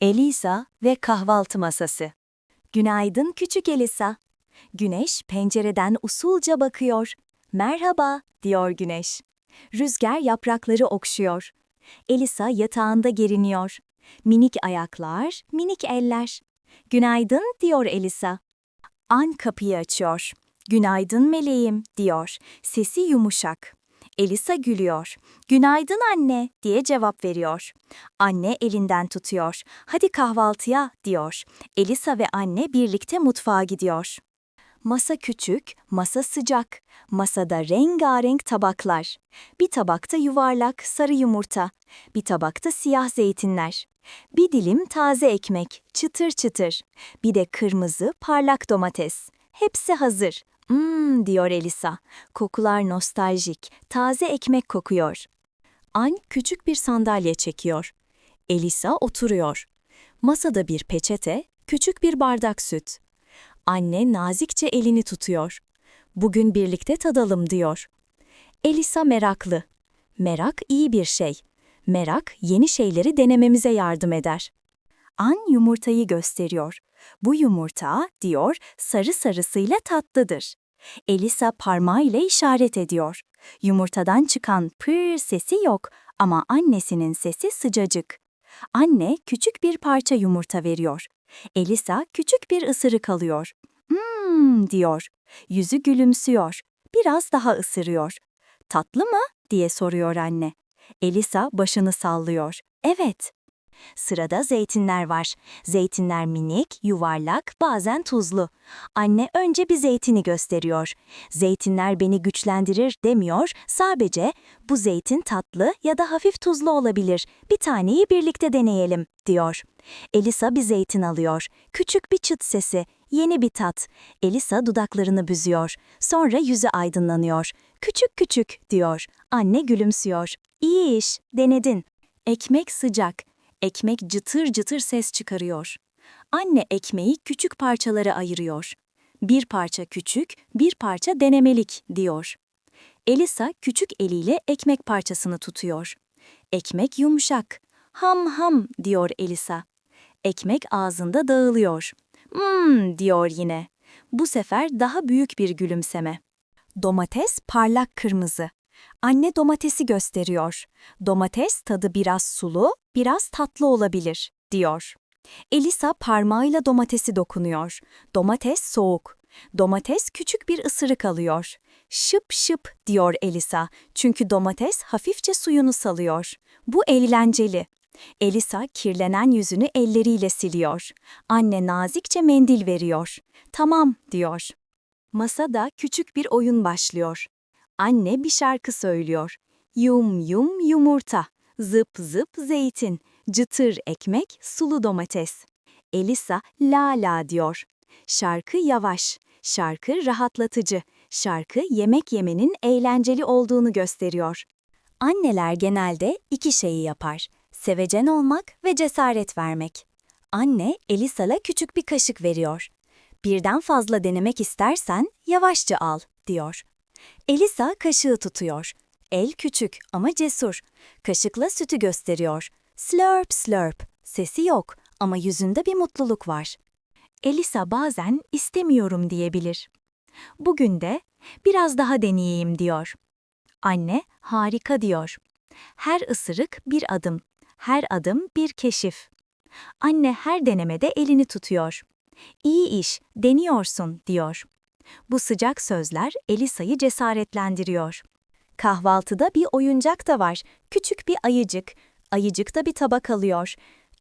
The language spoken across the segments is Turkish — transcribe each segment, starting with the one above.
Elisa ve kahvaltı masası. Günaydın küçük Elisa. Güneş pencereden usulca bakıyor. Merhaba, diyor güneş. Rüzgar yaprakları okşuyor. Elisa yatağında geriniyor. Minik ayaklar, minik eller. Günaydın, diyor Elisa. An kapıyı açıyor. Günaydın meleğim, diyor. Sesi yumuşak. Elisa gülüyor. Günaydın anne, diye cevap veriyor. Anne elinden tutuyor. Hadi kahvaltıya, diyor. Elisa ve anne birlikte mutfağa gidiyor. Masa küçük, masa sıcak. Masada rengarenk tabaklar. Bir tabakta yuvarlak, sarı yumurta. Bir tabakta siyah zeytinler. Bir dilim taze ekmek, çıtır çıtır. Bir de kırmızı, parlak domates. Hepsi hazır. Mmm diyor Elisa. Kokular nostaljik, taze ekmek kokuyor. An küçük bir sandalye çekiyor. Elisa oturuyor. Masada bir peçete, küçük bir bardak süt. Anne nazikçe elini tutuyor. Bugün birlikte tadalım diyor. Elisa meraklı. Merak iyi bir şey. Merak yeni şeyleri denememize yardım eder. An yumurtayı gösteriyor. Bu yumurta, diyor, sarı sarısıyla tatlıdır. Elisa parmağıyla işaret ediyor. Yumurtadan çıkan pır sesi yok ama annesinin sesi sıcacık. Anne küçük bir parça yumurta veriyor. Elisa küçük bir ısırık alıyor. Mmm diyor. Yüzü gülümsüyor. Biraz daha ısırıyor. Tatlı mı? diye soruyor anne. Elisa başını sallıyor. Evet. Sırada zeytinler var. Zeytinler minik, yuvarlak, bazen tuzlu. Anne önce bir zeytini gösteriyor. Zeytinler beni güçlendirir demiyor, sadece bu zeytin tatlı ya da hafif tuzlu olabilir. Bir taneyi birlikte deneyelim, diyor. Elisa bir zeytin alıyor. Küçük bir çıt sesi, yeni bir tat. Elisa dudaklarını büzüyor. Sonra yüzü aydınlanıyor. Küçük küçük, diyor. Anne gülümsüyor. İyi iş, denedin. Ekmek sıcak. Ekmek cıtır cıtır ses çıkarıyor. Anne ekmeği küçük parçalara ayırıyor. Bir parça küçük, bir parça denemelik, diyor. Elisa küçük eliyle ekmek parçasını tutuyor. Ekmek yumuşak. Ham ham, diyor Elisa. Ekmek ağzında dağılıyor. Mmm, diyor yine. Bu sefer daha büyük bir gülümseme. Domates parlak kırmızı. Anne domatesi gösteriyor. Domates tadı biraz sulu, biraz tatlı olabilir, diyor. Elisa parmağıyla domatesi dokunuyor. Domates soğuk. Domates küçük bir ısırık alıyor. Şıp şıp diyor Elisa çünkü domates hafifçe suyunu salıyor. Bu eğlenceli. Elisa kirlenen yüzünü elleriyle siliyor. Anne nazikçe mendil veriyor. Tamam diyor. Masada küçük bir oyun başlıyor. Anne bir şarkı söylüyor. Yum yum yumurta, zıp zıp zeytin, cıtır ekmek, sulu domates. Elisa la la diyor. Şarkı yavaş, şarkı rahatlatıcı, şarkı yemek yemenin eğlenceli olduğunu gösteriyor. Anneler genelde iki şeyi yapar. Sevecen olmak ve cesaret vermek. Anne Elisa'la küçük bir kaşık veriyor. Birden fazla denemek istersen yavaşça al, diyor. Elisa kaşığı tutuyor. El küçük ama cesur. Kaşıkla sütü gösteriyor. Slurp slurp. Sesi yok ama yüzünde bir mutluluk var. Elisa bazen istemiyorum diyebilir. Bugün de biraz daha deneyeyim diyor. Anne harika diyor. Her ısırık bir adım, her adım bir keşif. Anne her denemede elini tutuyor. İyi iş, deniyorsun diyor. Bu sıcak sözler Elisa'yı cesaretlendiriyor. Kahvaltıda bir oyuncak da var. Küçük bir ayıcık. Ayıcık da bir tabak alıyor.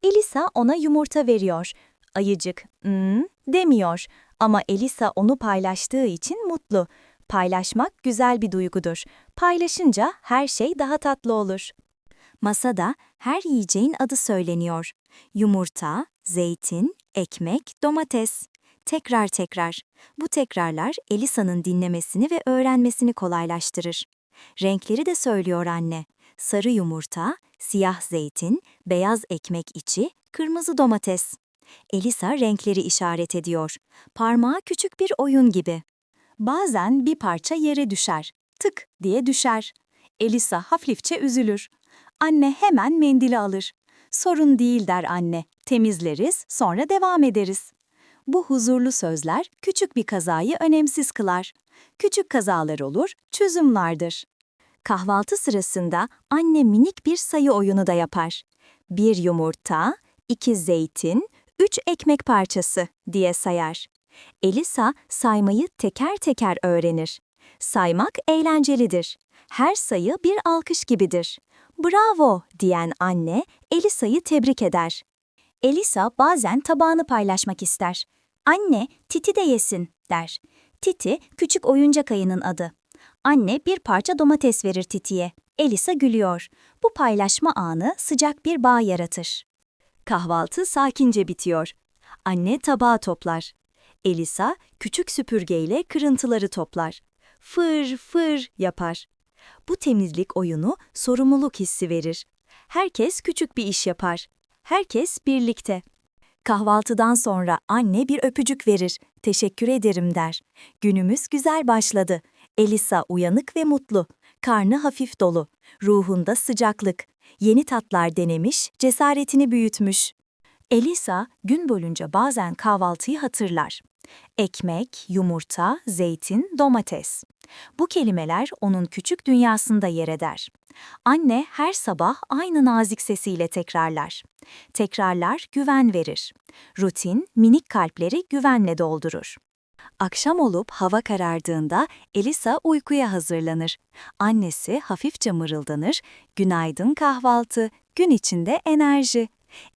Elisa ona yumurta veriyor. Ayıcık, hmm, demiyor. Ama Elisa onu paylaştığı için mutlu. Paylaşmak güzel bir duygudur. Paylaşınca her şey daha tatlı olur. Masada her yiyeceğin adı söyleniyor. Yumurta, zeytin, ekmek, domates. Tekrar tekrar. Bu tekrarlar Elisa'nın dinlemesini ve öğrenmesini kolaylaştırır. Renkleri de söylüyor anne. Sarı yumurta, siyah zeytin, beyaz ekmek içi, kırmızı domates. Elisa renkleri işaret ediyor. Parmağı küçük bir oyun gibi. Bazen bir parça yere düşer. Tık diye düşer. Elisa hafifçe üzülür. Anne hemen mendili alır. Sorun değil der anne. Temizleriz, sonra devam ederiz. Bu huzurlu sözler küçük bir kazayı önemsiz kılar. Küçük kazalar olur, çözüm vardır. Kahvaltı sırasında anne minik bir sayı oyunu da yapar. Bir yumurta, iki zeytin, üç ekmek parçası diye sayar. Elisa saymayı teker teker öğrenir. Saymak eğlencelidir. Her sayı bir alkış gibidir. Bravo diyen anne Elisa'yı tebrik eder. Elisa bazen tabağını paylaşmak ister. Anne, Titi de yesin der. Titi küçük oyuncak ayının adı. Anne bir parça domates verir Titi'ye. Elisa gülüyor. Bu paylaşma anı sıcak bir bağ yaratır. Kahvaltı sakince bitiyor. Anne tabağı toplar. Elisa küçük süpürgeyle kırıntıları toplar. Fır fır yapar. Bu temizlik oyunu sorumluluk hissi verir. Herkes küçük bir iş yapar. Herkes birlikte. Kahvaltıdan sonra anne bir öpücük verir. Teşekkür ederim der. Günümüz güzel başladı. Elisa uyanık ve mutlu. Karnı hafif dolu. Ruhunda sıcaklık. Yeni tatlar denemiş, cesaretini büyütmüş. Elisa gün boyunca bazen kahvaltıyı hatırlar. Ekmek, yumurta, zeytin, domates. Bu kelimeler onun küçük dünyasında yer eder. Anne her sabah aynı nazik sesiyle tekrarlar. Tekrarlar güven verir. Rutin minik kalpleri güvenle doldurur. Akşam olup hava karardığında Elisa uykuya hazırlanır. Annesi hafifçe mırıldanır, günaydın kahvaltı, gün içinde enerji.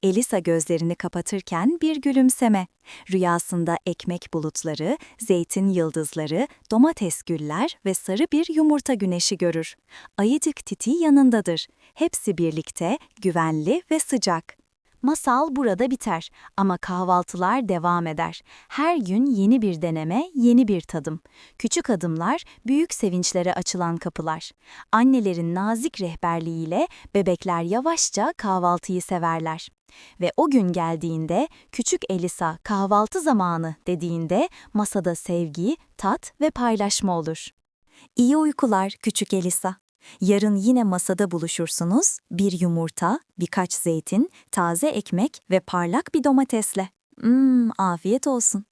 Elisa gözlerini kapatırken bir gülümseme. Rüyasında ekmek bulutları, zeytin yıldızları, domates güller ve sarı bir yumurta güneşi görür. Ayıcık Titi yanındadır. Hepsi birlikte, güvenli ve sıcak. Masal burada biter ama kahvaltılar devam eder. Her gün yeni bir deneme, yeni bir tadım. Küçük adımlar, büyük sevinçlere açılan kapılar. Annelerin nazik rehberliğiyle bebekler yavaşça kahvaltıyı severler. Ve o gün geldiğinde küçük Elisa kahvaltı zamanı dediğinde masada sevgi, tat ve paylaşma olur. İyi uykular küçük Elisa. Yarın yine masada buluşursunuz, bir yumurta, birkaç zeytin, taze ekmek ve parlak bir domatesle. Mmm, afiyet olsun.